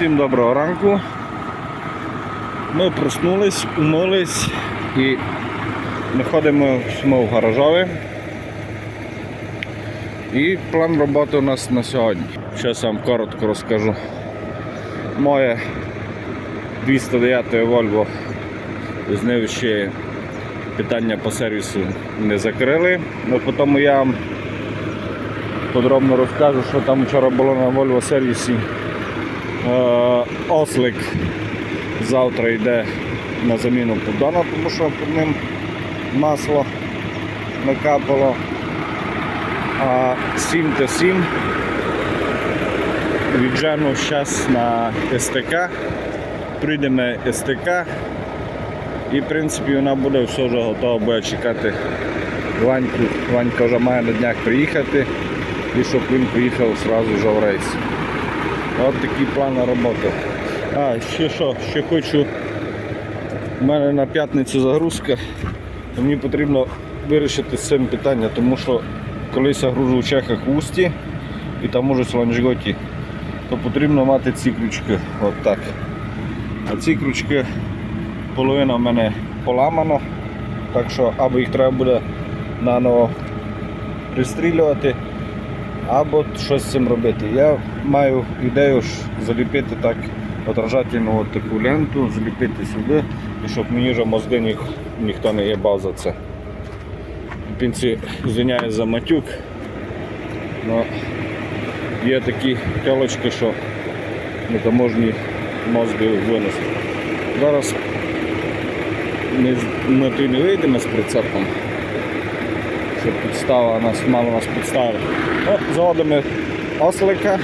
Всім доброго ранку. Ми проснулись, умились і ми ходимо ми в гаражові. І план роботи у нас на сьогодні. Зараз вам коротко розкажу. Моє 209 Volvo з нею ще питання по сервісу не закрили. Ну, потім я вам подробно розкажу, що там вчора було на Volvo сервісі. Е, Ослик завтра йде на заміну поддона, тому що під ним масло накапало. А 7 та 7 віджену зараз на СТК. Прийдемо СТК і в принципі вона буде все вже готова, буде чекати Ваньку. Ванька вже має на днях приїхати і щоб він поїхав одразу вже в рейс. От такий план на роботу. А, ще що, ще хочу. У мене на п'ятницю загрузка, мені потрібно вирішити з цим питання, тому що колись я гружу в Чехах в Усті і там може в Ланжготі, то потрібно мати ці крючки. От так. А ці крючки половина в мене поламано, так що або їх треба буде наново пристрілювати, або щось з цим робити. Я маю ідею заліпити так отражательну от таку ленту, заліпити сюди, і щоб мені вже мозги ніх, ніхто не їбав за це. В кінці звиняюсь за матюк. Но є такі тілочки, що нетаможні мозги винести. Зараз ми, ми не вийдемо з прицепом щоб підстава нас мало нас підстави. Заводимо ослика.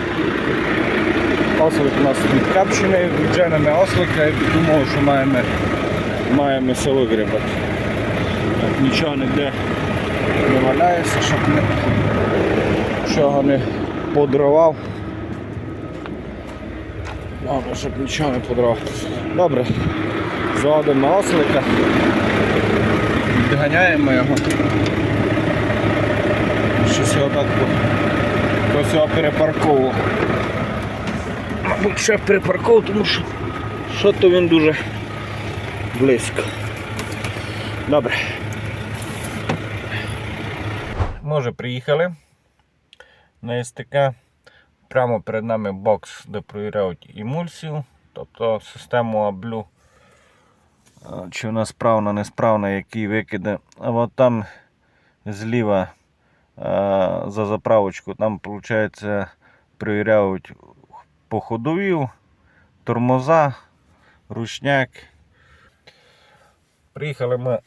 Ослик у нас підкапчений, відженемо ослика і думав, що маємо, маємо все вигрібати. Нічого ніде не валяється, щоб не, чого не подривав. Добре, щоб нічого не подривав. Добре, заводимо ослика, відганяємо його. Щось його так хтось його перепарковував. Мабуть, шеф перепарковував, тому що що то він дуже близько. Добре. Ми вже приїхали на СТК. Прямо перед нами бокс, де провіряють емульсію, тобто систему аблю. Чи вона справна, несправна, які викиди. А от там зліва за заправочку, там виходить, перевіряють по ходові, тормоза, ручняк. Приїхали ми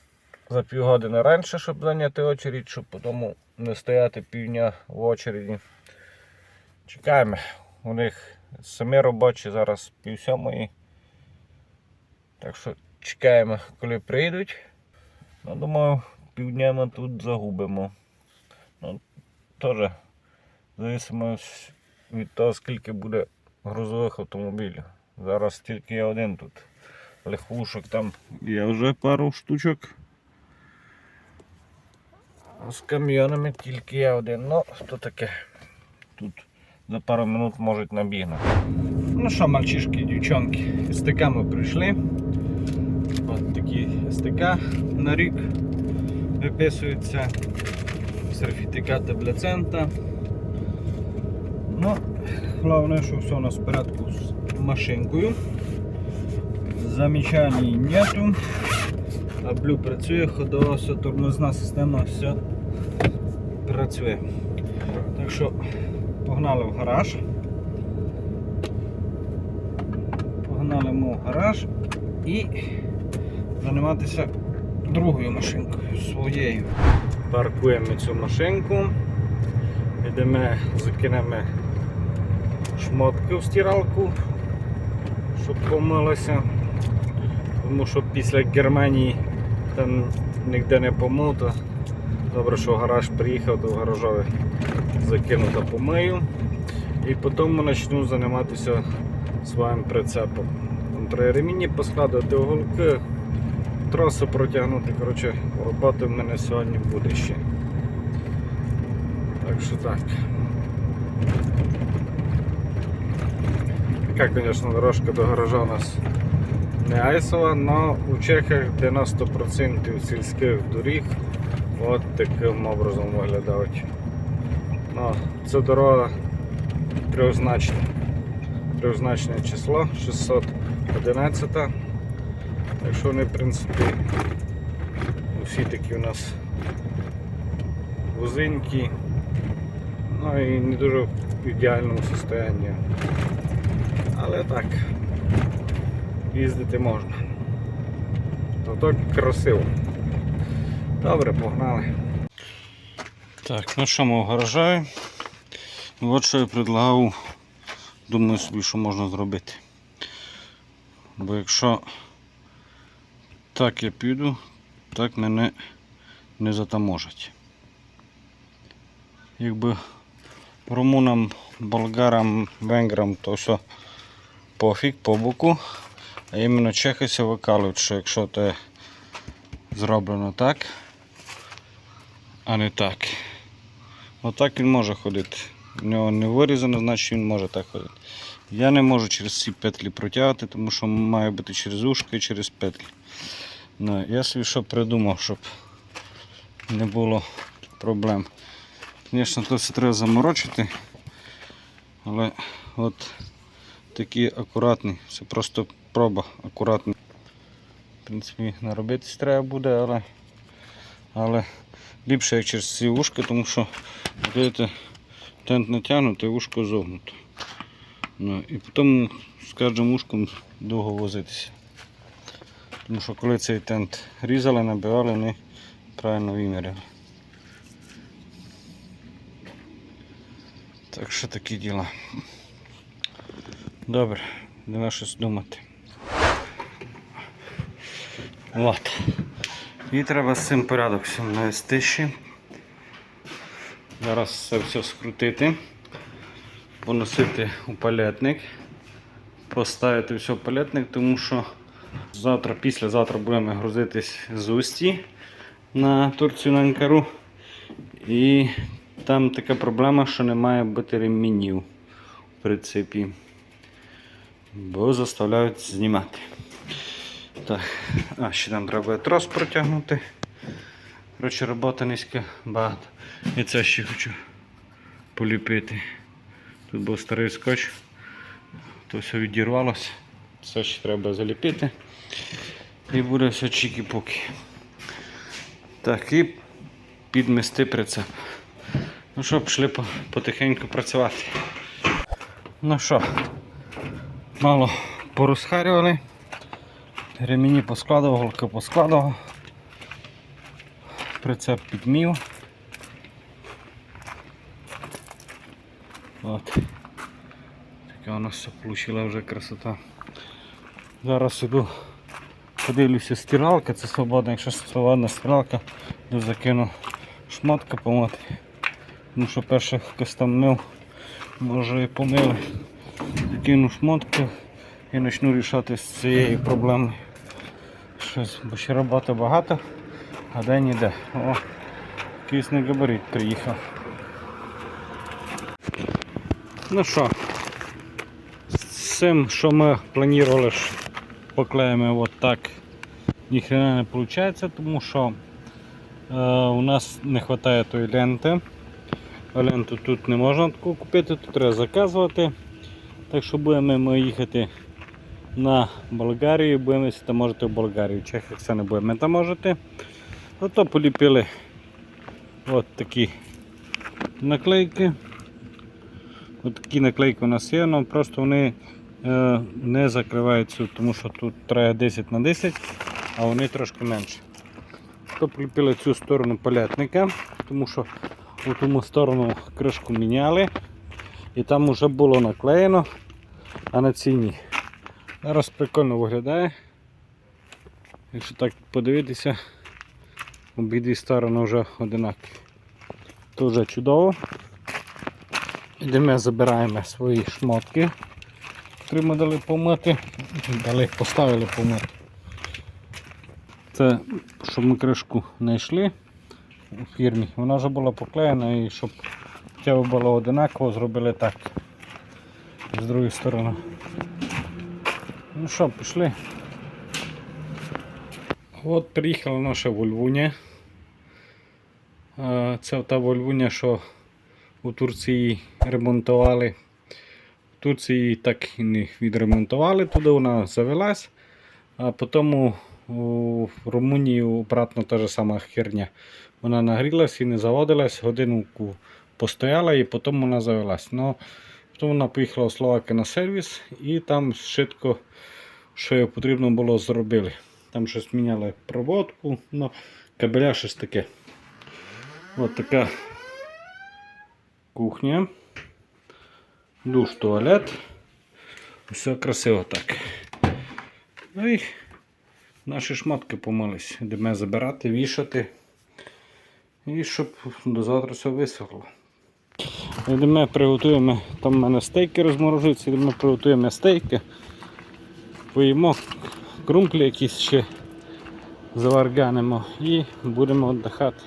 за півгодини раніше, щоб зайняти очередь, щоб потім не стояти півдня в очереді. Чекаємо. У них самі робочі зараз пів сьомої. Так що чекаємо, коли прийдуть. Ну, думаю, півдня ми тут загубимо. Теж зависимо від того, скільки буде грузових автомобілів. Зараз тільки я один тут. Легкушок там є вже пару штучок. З камйонами тільки я один. Ну, то таке. Тут за пару минут можуть набігнути. Ну що, мальчишки, дівчонки, СТК ми прийшли. Ось такі СТК на рік виписуються. Сертифікат таблецента. Ну, головне, що все у нас в порядку з машинкою. Замічань нету. Аблю працює, ходова, все, тормозна система, все працює. Так що погнали в гараж. Погнали в гараж і займатися другою машинкою своєю. Паркуємо цю машинку, йдемо, закинемо шмотки в стиралку, щоб помилося. Тому що після Германії там ніде не помито. добре, що гараж приїхав, то в гаражові закину помию. І потім почну займатися своїм прицепом. Треба ремінні поскладати оголки, трасу протягнути. Коротше, роботи в мене сьогодні буде ще. Так що так. така, звісно, дорожка до гаража у нас не айсова, але у Чехах 90% сільських доріг от таким образом виглядають. Ну, це дорога трьохзначна. Трьохзначне число 611. Так що вони, в принципі, усі такі у нас вузенькі, ну і не дуже в ідеальному стані. Але так, їздити можна. Зато красиво. Добре, погнали. Так, ну що ми в гаражі. От що я предлагав, думаю собі, що можна зробити. Бо якщо так я піду, так мене не затаможать. Якби румунам, болгарам, венграм, то все пофіг по боку. А іменно чехися викалують, що якщо це зроблено так, а не так. Отак він може ходити. В нього не вирізано, значить він може так ходити. Я не можу через ці петлі протягувати, тому що має бути через ушко і через петлі. Ну, я собі що придумав, щоб не було проблем. Звісно, то все треба заморочити, але от такі акуратні, це просто проба акуратна. В принципі, наробитись треба буде, але, але ліпше як через ці ушки, тому що видите, тент натягнути, ушко зогнуто. Ну, і потім з кожним ушком довго возитися. Тому що коли цей тент різали, набивали, не правильно виміряли. Так що такі діла. Добре, давай щось думати. От. І треба з цим порядок всім навести ще. Зараз це все скрутити, поносити у палетник, поставити все в палетник, тому що завтра, післязавтра будемо грузитись з Усті на Турцію на Анкару. І там така проблема, що не має бути ремінів в принципі. Бо заставляють знімати. Так, а ще нам треба трос протягнути. Коротше, робота низька багато. І це ще хочу поліпити. Тут був старий скотч, то все відірвалося. Це ще треба заліпити. І буде все чікі-пуки. Так, і підмести прицеп. Ну що, пішли потихеньку працювати. Ну що, мало порозхарювали. Ремені поскладував, голки поскладував. Прицеп підмів. От. Така у нас все вийшла вже красота. Зараз іду, подивлюся стиралка, це свободна, якщо свободна стиралка, то закину шмотка помити. Тому що перше хтось там мив, може і помили. Закину шмотку і почну рішати з цією проблемою. Щось, бо ще роботи багато, а де ніде. О, якийсь не габарит приїхав. Ну що, з цим, що ми планували, поклеїмо от так, ніхрена не виходить, тому що е, у нас не вистачає тої ленти. А ленту тут не можна таку купити, тут треба заказувати. Так що будемо ми їхати на Болгарію, будемо там можете в Болгарію. В Чехах це не будемо там можете. Ото поліпили от такі наклейки. От такі наклейки у нас є, але просто вони е, не закриваються, тому що тут треба 10 на 10, а вони трошки менше. То поліпили цю сторону палятника, тому що у тому сторону кришку міняли і там вже було наклеєно, а на цій ні. Зараз прикольно виглядає. Якщо так подивитися, обидві сторони вже одинакові. Вже чудово. Йдемо, забираємо свої шмотки, ми дали помити, дали поставили помити. Це щоб ми кришку не йшли у фірмі. Вона вже була поклеєна і щоб б було одинаково, зробили так. З другої сторони Ну що, пішли. От приїхала наша Вольвуня. Е, Це та Вольвуня, що у Турції ремонтували. В Турції так і не відремонтували, туди вона завелась, а потім у- Румунії обратно та ж сама херня. Вона нагрілась і не заводилась, годинку постояла і потім вона завелась. Ну, потім вона поїхала в Словаки на сервіс і там швидко, що їй потрібно було, зробили. Там щось міняли проводку, ну, кабеля щось таке. Ось така кухня. Душ, туалет. Все красиво так. Ну і наші шмотки помились. Йдемо забирати, вішати. І щоб до завтра все висохло. Йдемо приготуємо, там в мене стейки розморожуються, йдемо приготуємо стейки. Поїмо крумплі якісь ще заварганимо і будемо віддихати.